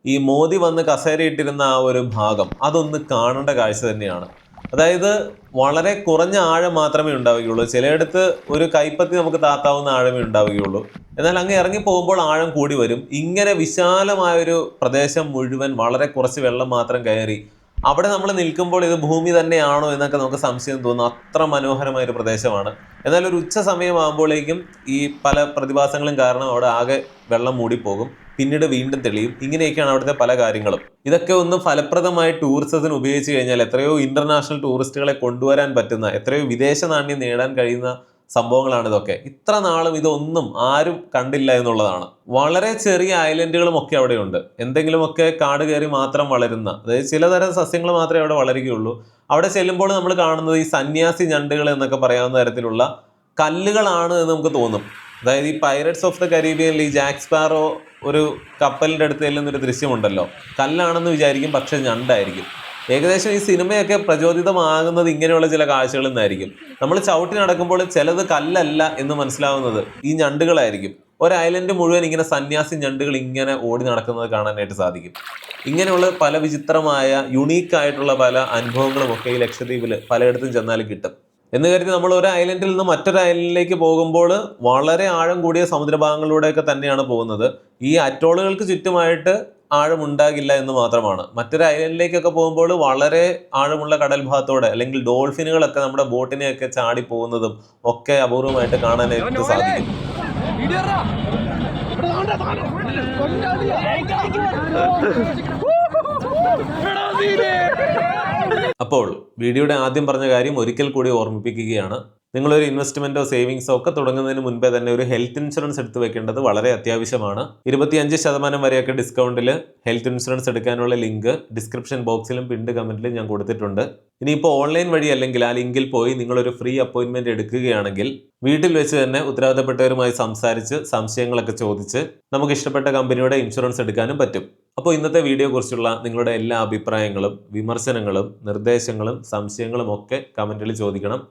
A: ഈ മോദി വന്ന് കസേരയിട്ടിരുന്ന ആ ഒരു ഭാഗം അതൊന്ന് കാണേണ്ട കാഴ്ച തന്നെയാണ്. അതായത് വളരെ കുറഞ്ഞ ആഴം മാത്രമേ ഉണ്ടാവുകയുള്ളൂ. ചിലയിടത്ത് ഒരു കൈപ്പത്തി നമുക്ക് താത്താവുന്ന ആഴമേ ഉണ്ടാവുകയുള്ളൂ. എന്നാൽ അങ്ങ് ഇറങ്ങി പോകുമ്പോൾ ആഴം കൂടി വരും. ഇങ്ങനെ വിശാലമായൊരു പ്രദേശം മുഴുവൻ വളരെ കുറച്ച് വെള്ളം മാത്രം കയറി അവിടെ നമ്മൾ നിൽക്കുമ്പോൾ ഇത് ഭൂമി തന്നെയാണോ എന്നൊക്കെ നമുക്ക് സംശയം തോന്നും അത്ര മനോഹരമായ ഒരു പ്രദേശമാണ്. എന്നാൽ ഒരു ഉച്ച സമയമാകുമ്പോഴേക്കും ഈ പല പ്രതിഭാസങ്ങളും കാരണം അവിടെ ആകെ വെള്ളം മൂടിപ്പോകും. പിന്നീട് വീണ്ടും തെളിയും. ഇങ്ങനെയൊക്കെയാണ് അവിടുത്തെ പല കാര്യങ്ങളും. ഇതൊക്കെ ഒന്ന് ഫലപ്രദമായി ടൂറിസത്തിന് ഉപയോഗിച്ച് കഴിഞ്ഞാൽ എത്രയോ ഇന്റർനാഷണൽ ടൂറിസ്റ്റുകളെ കൊണ്ടുവരാൻ പറ്റുന്ന എത്രയോ വിദേശ നാണ്യം നേടാൻ കഴിയുന്ന സംഭവങ്ങളാണ് ഇതൊക്കെ. ഇത്ര നാളും ഇതൊന്നും ആരും കണ്ടില്ല എന്നുള്ളതാണ്. വളരെ ചെറിയ ഐലൻഡുകളും ഒക്കെ അവിടെയുണ്ട്. എന്തെങ്കിലുമൊക്കെ കാട് കയറി മാത്രം വളരുന്ന അതായത് ചിലതരം സസ്യങ്ങൾ മാത്രമേ അവിടെ വളരുകയുള്ളൂ. അവിടെ ചെല്ലുമ്പോൾ നമ്മൾ കാണുന്നത് ഈ സന്യാസി ഞണ്ടുകൾ എന്നൊക്കെ പറയാവുന്ന തരത്തിലുള്ള കല്ലുകളാണ് എന്ന് നമുക്ക് തോന്നും. അതായത് ഈ പൈററ്റ്സ് ഓഫ് ദ കരീബിയനിൽ ഈ ജാക്സ് പാറോ ഒരു കപ്പലിന്റെ അടുത്ത് ചെല്ലുന്നൊരു ദൃശ്യമുണ്ടല്ലോ. കല്ലാണെന്ന് വിചാരിക്കും പക്ഷേ ഞണ്ടായിരിക്കും. ഏകദേശം ഈ സിനിമയൊക്കെ പ്രചോദിതമാകുന്നത് ഇങ്ങനെയുള്ള ചില കാഴ്ചകളിൽ നിന്നായിരിക്കും. നമ്മൾ ചവിട്ടി നടക്കുമ്പോൾ ചിലത് കല്ലല്ല എന്ന് മനസ്സിലാവുന്നത് ഈ ഞണ്ടുകളായിരിക്കും. ഒരു ഐലൻഡ് മുഴുവൻ ഇങ്ങനെ സന്യാസി ഞണ്ടുകൾ ഇങ്ങനെ ഓടി നടക്കുന്നത് കാണാനായിട്ട് സാധിക്കും. ഇങ്ങനെയുള്ള പല വിചിത്രമായ യുണീക്ക് ആയിട്ടുള്ള പല അനുഭവങ്ങളും ഒക്കെ ഈ ലക്ഷദ്വീപിൽ പലയിടത്തും ചെന്നാലും കിട്ടും. എന്ന് കരുതി നമ്മൾ ഒരു ഐലൻഡിൽ നിന്ന് മറ്റൊരു ഐലൻഡിലേക്ക് പോകുമ്പോൾ വളരെ ആഴം കൂടിയ സമുദ്രഭാഗങ്ങളിലൂടെയൊക്കെ തന്നെയാണ് പോകുന്നത്. ഈ അറ്റോളുകൾക്ക് ചുറ്റുമായിട്ട് ആഴമുണ്ടാകില്ല എന്ന് മാത്രമാണ്. മറ്റൊരു ഐലൻഡിലേക്കൊക്കെ പോകുമ്പോൾ വളരെ ആഴമുള്ള കടൽ ഭാഗത്തോടെ അല്ലെങ്കിൽ ഡോൾഫിനുകളൊക്കെ നമ്മുടെ ബോട്ടിനെയൊക്കെ ചാടി പോകുന്നതും ഒക്കെ അപൂർവമായിട്ട് കാണാനായിട്ട് സാധിക്കും. അപ്പോൾ വീഡിയോയുടെ ആദ്യം പറഞ്ഞ കാര്യം ഒരിക്കൽ കൂടി ഓർമ്മിപ്പിക്കുകയാണ്. നിങ്ങളൊരു ഇൻവെസ്റ്റ്മെന്റോ സേവിങ്സോ ഒക്കെ തുടങ്ങുന്നതിന് മുൻപേ തന്നെ ഒരു ഹെൽത്ത് ഇൻഷുറൻസ് എടുത്ത് വെക്കേണ്ടത് വളരെ അത്യാവശ്യമാണ്. ഇരുപത്തിയഞ്ച് ശതമാനം വരെയൊക്കെ ഡിസ്കൗണ്ടിൽ ഹെൽത്ത് ഇൻഷുറൻസ് എടുക്കാനുള്ള ലിങ്ക് ഡിസ്ക്രിപ്ഷൻ ബോക്സിലും പിൻഡ് കമന്റിലും ഞാൻ കൊടുത്തിട്ടുണ്ട്. ഇനിയിപ്പോൾ ഓൺലൈൻ വഴി അല്ലെങ്കിൽ ആ ലിങ്കിൽ പോയി നിങ്ങളൊരു ഫ്രീ അപ്പോയിൻമെന്റ് എടുക്കുകയാണെങ്കിൽ വീട്ടിൽ വെച്ച് തന്നെ ഉത്തരവാദിത്തപ്പെട്ടവരുമായി സംസാരിച്ച് സംശയങ്ങളൊക്കെ ചോദിച്ച് നമുക്ക് ഇഷ്ടപ്പെട്ട കമ്പനിയുടെ ഇൻഷുറൻസ് എടുക്കാനും പറ്റും. അപ്പോൾ ഇന്നത്തെ വീഡിയോ കുറിച്ചുള്ള നിങ്ങളുടെ എല്ലാ അഭിപ്രായങ്ങളും വിമർശനങ്ങളും നിർദ്ദേശങ്ങളും സംശയങ്ങളും ഒക്കെ കമന്റിൽ ചോദിക്കണം.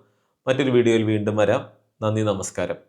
A: മറ്റൊരു വീഡിയോയിൽ വീണ്ടും വരാം. നന്ദി നമസ്കാരം.